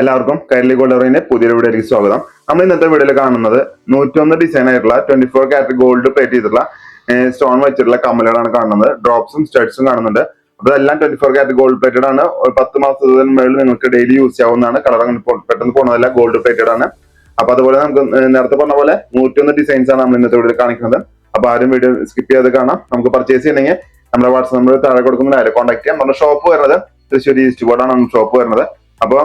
എല്ലാവർക്കും കൈരളി ഗോൾഡറിന്റെ പുതിയൊരു വീഡിയോയിലേക്ക് സ്വാഗതം. നമ്മൾ ഇന്നത്തെ വീഡിയോയിൽ കാണുന്നത് നൂറ്റൊന്ന് ഡിസൈൻ ആയിട്ടുള്ള twenty four carat gold plate ചെയ്തിട്ടുള്ള സ്റ്റോൺ വെച്ചിട്ടുള്ള കമ്മലുകളാണ് കാണുന്നത്. ഡ്രോപ്സും സ്റ്റഡ്സും കാണുന്നുണ്ട്. അപ്പൊ എല്ലാം twenty four carat gold plated ആണ്. ഒരു പത്ത് മാസത്തിന് മേളിൽ നിങ്ങൾക്ക് ഡെയിലി യൂസ് ചെയ്യാവുന്നതാണ്. കളർ അങ്ങനെ പെട്ടെന്ന് പോണതല്ല ഗോൾഡ് പ്ലേറ്റഡ് ആണ്. അപ്പൊ അതുപോലെ നമുക്ക് നേരത്തെ പറഞ്ഞ പോലെ നൂറ്റൊന്ന് ഡിസൈൻസ് ആണ് നമ്മൾ ഇന്നത്തെ വീഡിയോയിൽ കാണിക്കുന്നത്. അപ്പൊ ആരും വീഡിയോ സ്കിപ്പ് ചെയ്ത് കാണാം. നമുക്ക് പർച്ചേസ് ചെയ്യണമെങ്കിൽ നമ്മുടെ വാട്സ്ആപ്പ് നമ്പർ താഴെ കൊടുക്കുന്ന ആരെ കോൺടാക്ട് ചെയ്യാം. നമ്മുടെ ഷോപ്പ് വരുന്നത് തൃശ്ശൂർ ഈസ്റ്റ് ബോർഡാണ് ഷോപ്പ് വരുന്നത് അപ്പൊ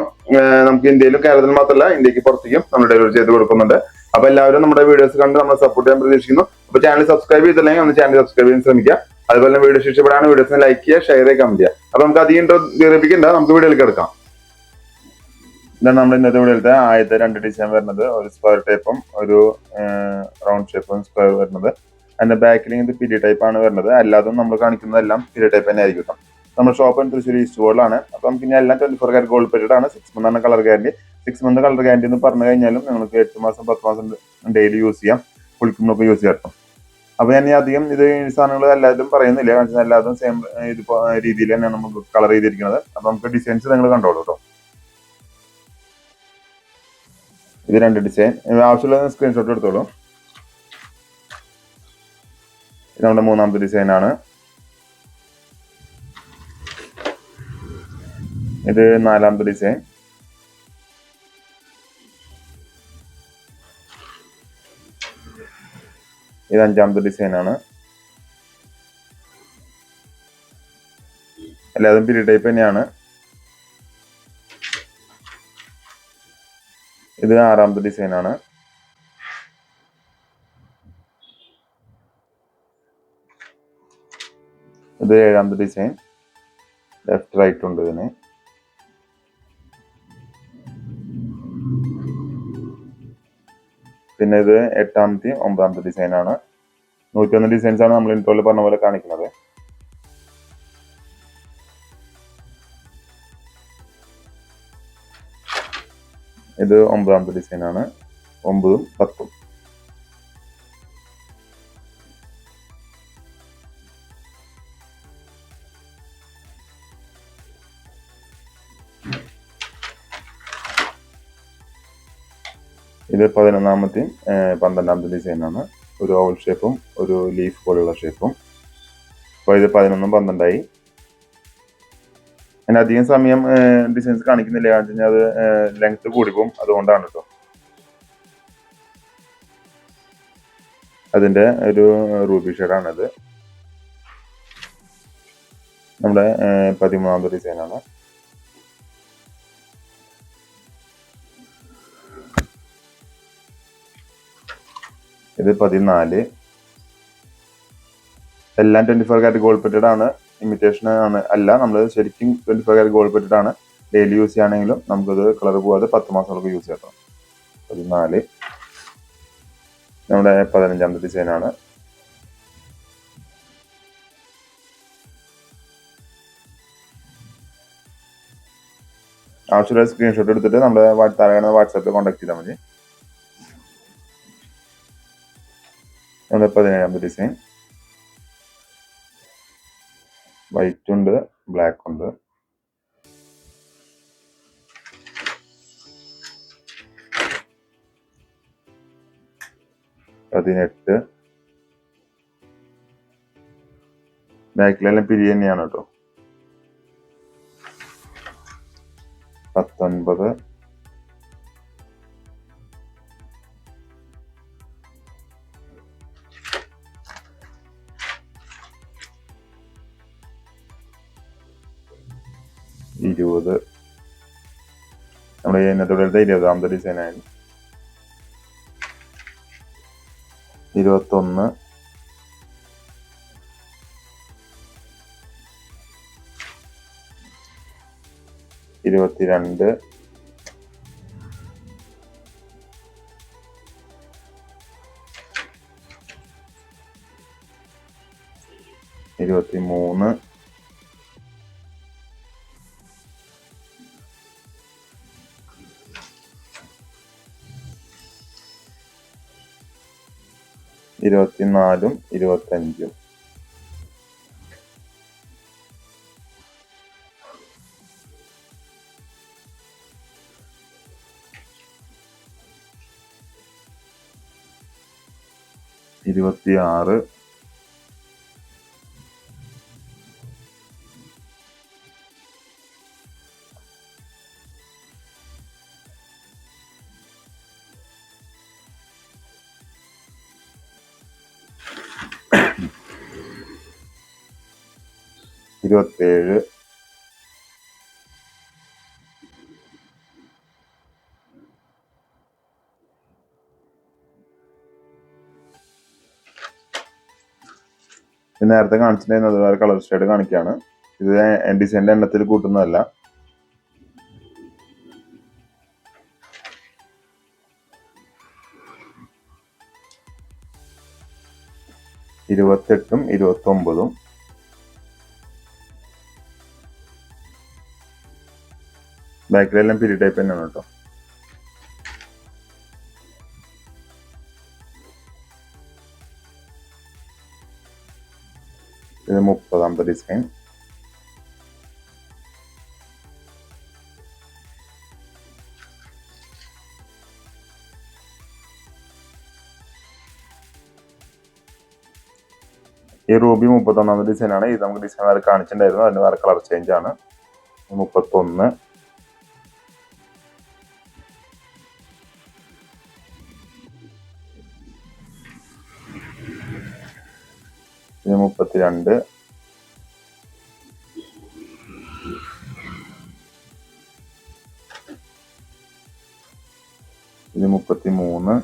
നമുക്ക് ഇന്ത്യയിലും കേരളത്തിലും മാത്രമല്ല ഇന്ത്യയ്ക്ക് പുറത്തേക്കും നമ്മൾ ഡെലിവറി ചെയ്ത് കൊടുക്കുന്നുണ്ട്. അപ്പൊ എല്ലാവരും നമ്മുടെ വീഡിയോസ് കണ്ട് നമ്മൾ സപ്പോർട്ട് ചെയ്യാൻ പ്രതീക്ഷിക്കുന്നു. അപ്പൊ ചാനൽ സബ്സ്ക്രൈബ് ചെയ്തില്ലെങ്കിൽ ഒന്ന് ചാനൽ സബ്സ്ക്രൈബ് ചെയ്യാൻ ശ്രമിക്കുക. അതുപോലെ വീഡിയോസ് ഇഷ്ടപ്പെടാണ് വീഡിയോസിന് ലൈക്ക് ചെയ്യുക ഷെയർ ചെയ്യുക കമന്റ് ചെയ്യുക. അപ്പൊ നമുക്ക് അധികം ദീർഘിപ്പിക്കണ്ട നമുക്ക് വീഡിയോയിലേക്ക് എടുക്കാം. ഇതാണ് നമ്മൾ ഇന്നത്തെ വീഡിയോ ആദ്യത്തെ രണ്ട് ഡിസൈൻ വരുന്നത്. ഒരു സ്ക്വയർ ടൈപ്പും ഒരു റൗണ്ട് ഷേപ്പും സ്ക്വയർ വരുന്നത്. അതിന്റെ ബാക്കിൽ പിരി ടൈപ്പ് ആണ് വരുന്നത്. അല്ലാതെ നമ്മൾ കാണിക്കുന്നതെല്ലാം പിരി ടൈപ്പ് തന്നെ ആയിരിക്കും നമ്മുടെ ഷോപ്പ് തൃശ്ശൂർ ഈസ്റ്റ് ബോർഡിലാണ് അപ്പം നമുക്ക് ഇനി എല്ലാം twenty four carat gold plated ആണ്. സിക്സ് മന്ത് ആണ് colour guarantee six month colour guarantee എന്ന് പറഞ്ഞു കഴിഞ്ഞാലും നിങ്ങൾക്ക് എട്ട് മാസം പത്ത് മാസം ഡെയിലി യൂസ് ചെയ്യാം. കുളിക്കുമ്പോൾ യൂസ് ചെയ്യാം. അപ്പൊ ഞാൻ അധികം ഇത് സാധനങ്ങൾ എല്ലാവരും പറയുന്നില്ല. കാരണം എല്ലാവരും സെയിം ഇത് രീതിയിൽ തന്നെയാണ് നമുക്ക് കളർ ചെയ്തിരിക്കുന്നത്. അപ്പൊ നമുക്ക് ഡിസൈൻസ് നിങ്ങൾ കണ്ടോളൂ കേട്ടോ ഇത് രണ്ട് ഡിസൈൻ ആവശ്യമുള്ള സ്ക്രീൻഷോട്ട് എടുത്തോളൂ. നമ്മുടെ മൂന്നാമത്തെ ഡിസൈൻ ആണ്. ഇത് നാലാമത്തെ ഡിസൈൻ ഇത് അഞ്ചാമത്തെ ആണ് എല്ലാതും പിരി ടൈപ്പ് തന്നെയാണ്. ഇത് ആറാമത്തെ ആണ് ഇത് ഏഴാമത്തെ ഡിസൈൻ ലെഫ്റ്റ് റൈറ്റ് ഉണ്ട് ഇതിന്. പിന്നെ ഇത് എട്ടാമത്തെ ഒമ്പതാമത്തെ ഡിസൈൻ ആണ്. നൂറ്റൊന്ന് ഡിസൈൻസ് ആണ് നമ്മൾ ഇൻട്രോയിൽ പറഞ്ഞ പോലെ കാണിക്കുന്നത്. ഇത് ഒമ്പതാമത്തെ ഡിസൈൻ ആണ്. ഒമ്പതും പത്തും. ഇത് പതിനൊന്നാമത്തെയും പന്ത്രണ്ടാമത്തെ ഡിസൈൻ ആണ്. ഒരു ഓവൽ ഷേപ്പും ഒരു ലീഫ് പോലെയുള്ള ഷേപ്പും അപ്പോൾ ഇത് പതിനൊന്നും പന്ത്രണ്ടായി. ഞാൻ അധികം സമയം ഡിസൈൻസ് കാണിക്കുന്നില്ല. വെച്ച് കഴിഞ്ഞാൽ അത് ലെങ്ത് കൂടിപ്പോവും അതുകൊണ്ടാണ് കേട്ടോ അതിന്റെ ഒരു റൂബി ഷേഡാണിത് നമ്മുടെ പതിമൂന്നാമത്തെ ഡിസൈൻ ഇത് പതിനാല്. എല്ലാം twenty four carat gold plated ആണ്. ഇമിറ്റേഷൻ ആണ്. അല്ല നമ്മൾ ശരിക്കും twenty four carat gold plated ആണ്. ഡെയിലി യൂസ് ചെയ്യുകയാണെങ്കിലും നമുക്കത് കളർ പോവാതെ പത്ത് മാസങ്ങൾക്ക് യൂസ് ചെയ്യാം കേട്ടോ. പതിനാല്. നമ്മുടെ പതിനഞ്ചാമത്തെ ഡിസൈൻ ആണ്. ആവശ്യമുള്ള സ്ക്രീൻഷോട്ട് എടുത്തിട്ട് നമ്മുടെ താഴെ വാട്സാപ്പിൽ കോൺടാക്ട് ചെയ്താൽ മതി. നമ്മുടെ പതിനേഴാമത്തെ ഡിസൈൻ വൈറ്റ് ഉണ്ട് ബ്ലാക്ക് ഉണ്ട്. പതിനെട്ട്. ബാക്കിലെല്ലാം പിരി തന്നെയാണ് കേട്ടോ. പത്തൊൻപത്. നമ്മുടെ ഇന്നത്തെ ഇരുപതാമത്തെ ആയിരുന്നു ഇരുപത്തൊന്ന്. ഇരുപത്തിരണ്ട്. ഇരുപത്തിനാലും ഇരുപത്തഞ്ചും. ഇരുപത്തിയാറ് ഇരുപത്തേഴ് നേരത്തെ നേരത്തെ കാണിച്ചിട്ടുണ്ടായിരുന്നത് വേറെ കളർ ഷെയ്ഡ് കാണിക്കുകയാണ്. ഇത് ഡിസൈന്റെ എണ്ണത്തിൽ കൂട്ടുന്നതല്ല. ഇരുപത്തെട്ടും ഇരുപത്തി ബാക്കിലെല്ലാം പിരി ടൈപ്പ് തന്നെയാണ് കേട്ടോ. ഇത് മുപ്പതാമത്തെ ഡിസൈൻ. ഈ റൂബി മുപ്പത്തൊന്നാമത്തെ ഡിസൈനാണ്. ഇത് നമുക്ക് ഡിസൈൻ വരെ കാണിച്ചിട്ടുണ്ടായിരുന്നു. അതിന് വേറെ കളർ ചേഞ്ച് ആണ്. മുപ്പത്തൊന്ന് ഇത് മുപ്പത്തിരണ്ട്. ഇത് മുപ്പത്തി മൂന്ന്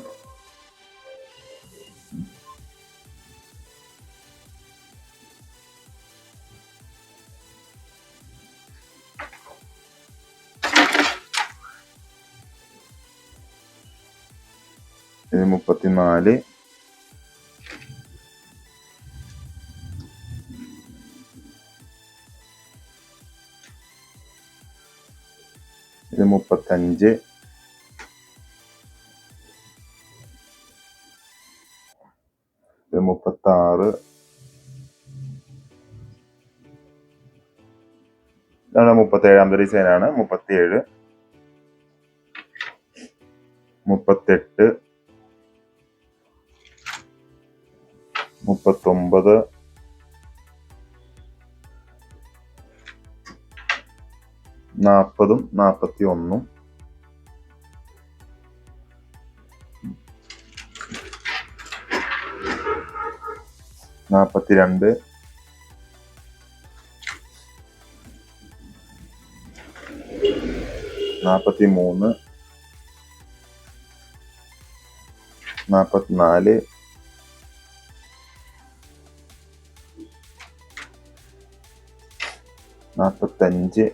ഇത് മുപ്പത്തിനാല്. ഇത് മുപ്പത്തഞ്ച്. മുപ്പത്തി മുപ്പത്താറ്. ഇതാണ് മുപ്പത്തേഴാമത്തെ ഡിസൈനാണ്. മുപ്പത്തിയേഴ്. മുപ്പത്തെട്ട്. മുപ്പത്തൊമ്പത്. നാൽപ്പതും നാൽപ്പത്തി ഒന്നും നാൽപ്പത്തി രണ്ട് നാൽപ്പത്തി മൂന്ന് നാൽപ്പത്തിനാല് നാൽപ്പത്തഞ്ച്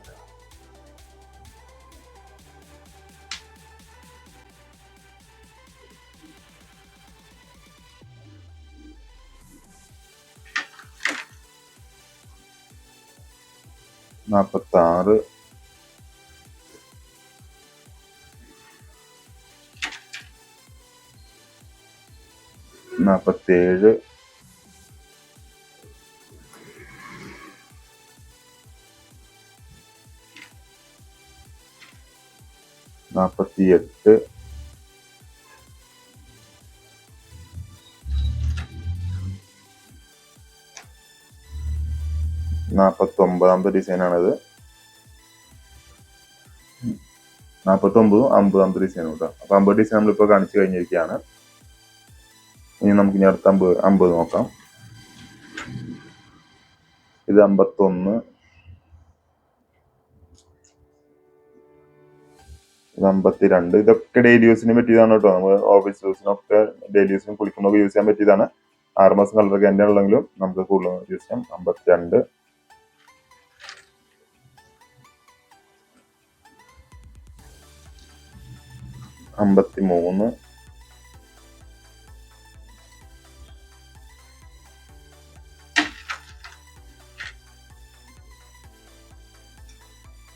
നാൽപ്പത്താറ് നാൽപ്പത്തേഴ് നാൽപ്പത്തിയെട്ട് നാൽപ്പത്തി ഒമ്പതാമത്തെ ഡിസൈനാണിത്. നാൽപ്പത്തി ഒമ്പതും അമ്പതാമത്തെ ഡിസൈനും കേട്ടോ അപ്പൊ അമ്പത് ഡിസൈൻ നമ്മളിപ്പോൾ കാണിച്ചു കഴിഞ്ഞിരിക്കുകയാണ്. ഇനി നമുക്ക് ഇനി അടുത്ത അമ്പത് അമ്പത് നോക്കാം. ഇത് അമ്പത്തൊന്ന്. ഇത് അമ്പത്തിരണ്ട്. ഇതൊക്കെ ഡെയിലി യൂസിന് പറ്റിയതാണ് കേട്ടോ നമ്മൾ ഓഫീസ് യൂസിനൊക്കെ ഡെയിലി യൂസിനും കുളിക്കുമ്പോൾ യൂസ് ചെയ്യാൻ പറ്റിയതാണ്. ആറ് മാസം കളർ ഗ്യാരണ്ടി ഉള്ളെങ്കിലും നമുക്ക് കൂടുതൽ യൂസ് ചെയ്യാം. അമ്പത്തിരണ്ട്. അമ്പത്തി മൂന്ന്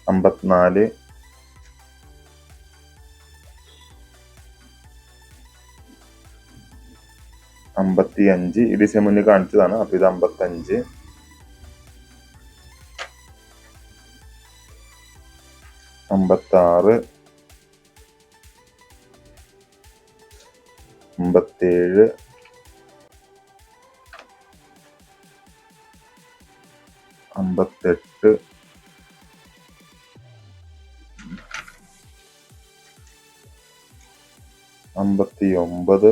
അമ്പത്തിനാല്. അമ്പത്തി അഞ്ച് ഡിസൈൻ മുന്നിൽ കാണിച്ചതാണ്. അപ്പൊ ഇത് അമ്പത്തി അഞ്ച് അമ്പത്തി ആറ് അമ്പത്തേഴ്. അമ്പത്തെട്ട്. അമ്പത്തി ഒമ്പത്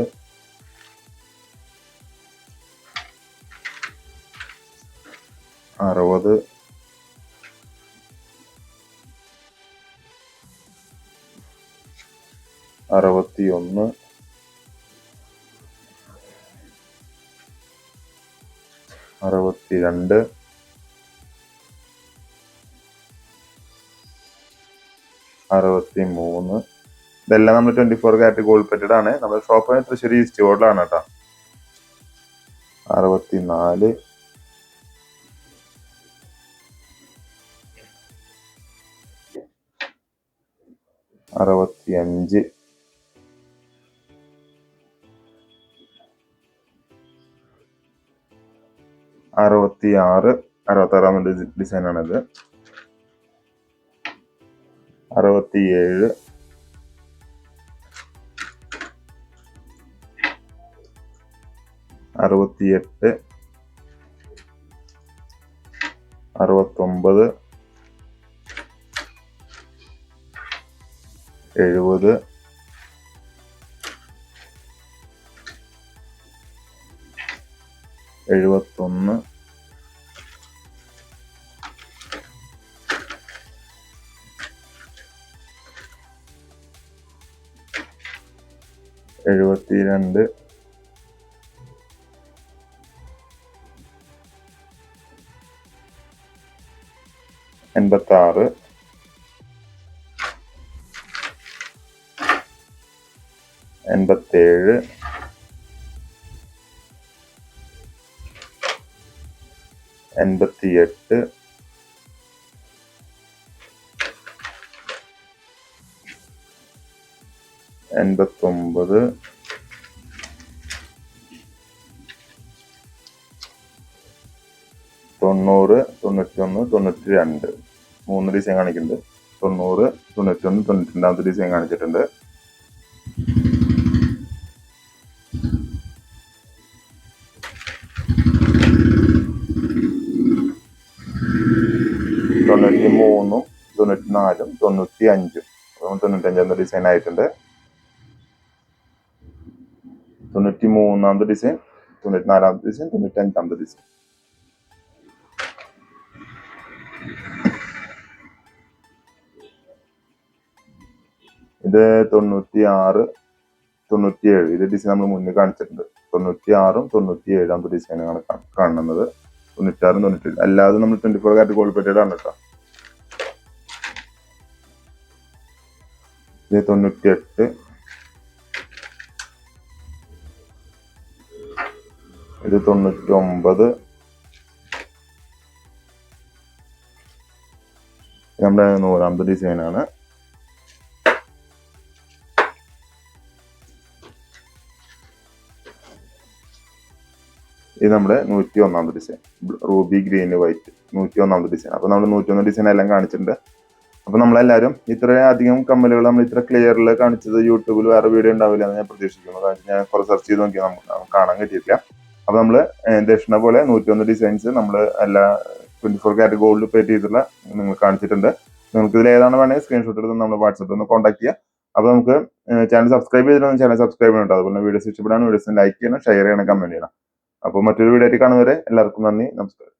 അറുപത്. അറുപത്തി ഒന്ന് അറുപത്തി രണ്ട് അറുപത്തി മൂന്ന് ഇതെല്ലാം നമ്മൾ twenty four carat gold plated ആണ് നമ്മുടെ ഷോപ്പ് തൃശ്ശൂർ ഈസ്റ്റ് റോഡിലാണ് കേട്ടോ. അറുപത്തി നാല് അറുപത്തി അഞ്ച് അറുപത്തി ആറ് അറുപത്തി ആറാമത്തെ ഡിസൈൻ ആണിത് അറുപത്തി ഏഴ് അറുപത്തി എട്ട് അറുപത്തൊമ്പത്. എഴുപത്. എഴുപത്തൊന്ന്. എഴുപത്തിരണ്ട്. എൺപത്തി ആറ് എൺപത്തേഴ്. എൺപത്തിയെട്ട്. എൺപത്തൊമ്പത്. തൊണ്ണൂറ് തൊണ്ണൂറ്റൊന്ന് തൊണ്ണൂറ്റി രണ്ട് മൂന്ന് ഡിസൈൻ കാണിക്കുന്നുണ്ട്. തൊണ്ണൂറ് തൊണ്ണൂറ്റൊന്ന് തൊണ്ണൂറ്റി രണ്ടാമത്തെ ഡിസൈൻ കാണിച്ചിട്ടുണ്ട്. നാലും തൊണ്ണൂറ്റി അഞ്ചും തൊണ്ണൂറ്റി അഞ്ചാമത്തെ ഡിസൈൻ ആയിട്ടുണ്ട്. തൊണ്ണൂറ്റി മൂന്നാമത്തെ ഡിസൈൻ തൊണ്ണൂറ്റി നാലാമത്തെ ഡിസൈൻ തൊണ്ണൂറ്റി അഞ്ചാമത്തെ ഡിസൈൻ ഇത് തൊണ്ണൂറ്റി ആറ് തൊണ്ണൂറ്റി ഏഴ് ഇത് ഡിസൈൻ നമ്മൾ മുന്നേ കാണിച്ചിട്ടുണ്ട്. തൊണ്ണൂറ്റി ആറും തൊണ്ണൂറ്റി ഏഴാമത്തെ ഡിസൈനാണ് കാണുന്നത്. തൊണ്ണൂറ്റാറും തൊണ്ണൂറ്റി അല്ലാതെ നമ്മൾ ട്വന്റി ഫോർ കാറ്റ് ഗോൾഡ് പെട്ടിയുടെ ആണ് കേട്ടോ. ഇത് തൊണ്ണൂറ്റി എട്ട് ഇത് തൊണ്ണൂറ്റി ഒമ്പത് നമ്മുടെ നൂറാമത്തെ ഡിസൈനാണ് ഇത് നമ്മുടെ നൂറ്റി ഒന്നാമത്തെ ഡിസൈൻ. റൂബി ഗ്രീൻ വൈറ്റ് നൂറ്റി ഒന്നാമത്തെ ഡിസൈൻ. അപ്പൊ നമ്മൾ നൂറ്റി ഒന്ന് ഡിസൈൻ എല്ലാം കാണിച്ചിട്ടുണ്ട്. അപ്പൊ നമ്മളെല്ലാരും ഇത്ര അധികം കമ്മലുകൾ നമ്മൾ ഇത്ര ക്ലിയറിൽ കാണിച്ചത് യൂട്യൂബിൽ വേറെ വീഡിയോ ഉണ്ടാവില്ല എന്ന് ഞാൻ പ്രതീക്ഷിക്കുന്നു. കാരണം ഞാൻ കുറെ സെർച്ച് ചെയ്ത് നോക്കി നമുക്ക് കാണാൻ കിട്ടിയിട്ടില്ല. അപ്പൊ നമ്മൾ ദക്ഷിണ പോലെ നൂറ്റി ഒന്ന് ഡിസൈൻസ് നമ്മൾ എല്ലാ ട്വന്റി ഫോർ കാരറ്റ് ഗോൾഡ് പേ ചെയ്തിട്ടുള്ള നിങ്ങൾ കാണിച്ചിട്ടുണ്ട്. നിങ്ങൾക്ക് ഇതിൽ ഏതാണ് വേണമെങ്കിൽ സ്ക്രീൻഷോട്ട് എടുത്ത് നമ്മൾ വാട്സപ്പിൽ ഒന്ന് കോൺടാക്ട് ചെയ്യുക അപ്പൊ നമുക്ക് ചാനൽ സബ്സ്ക്രൈബ് ചെയ്തിട്ടുണ്ടെങ്കിൽ ചാനൽ സബ്സ്ക്രൈബ് ചെയ്യണം അതുപോലെ വീഡിയോസ് ഇഷ്ടപ്പെടാൻ വീഡിയോസ് ലൈക്ക് ചെയ്യണം ഷെയർ ചെയ്യണം കമന്റ് ചെയ്യണം. അപ്പോൾ മറ്റൊരു വീഡിയോ ആയിട്ട് കാണുന്നവരെ എല്ലാവർക്കും നന്ദി നമസ്കാരം.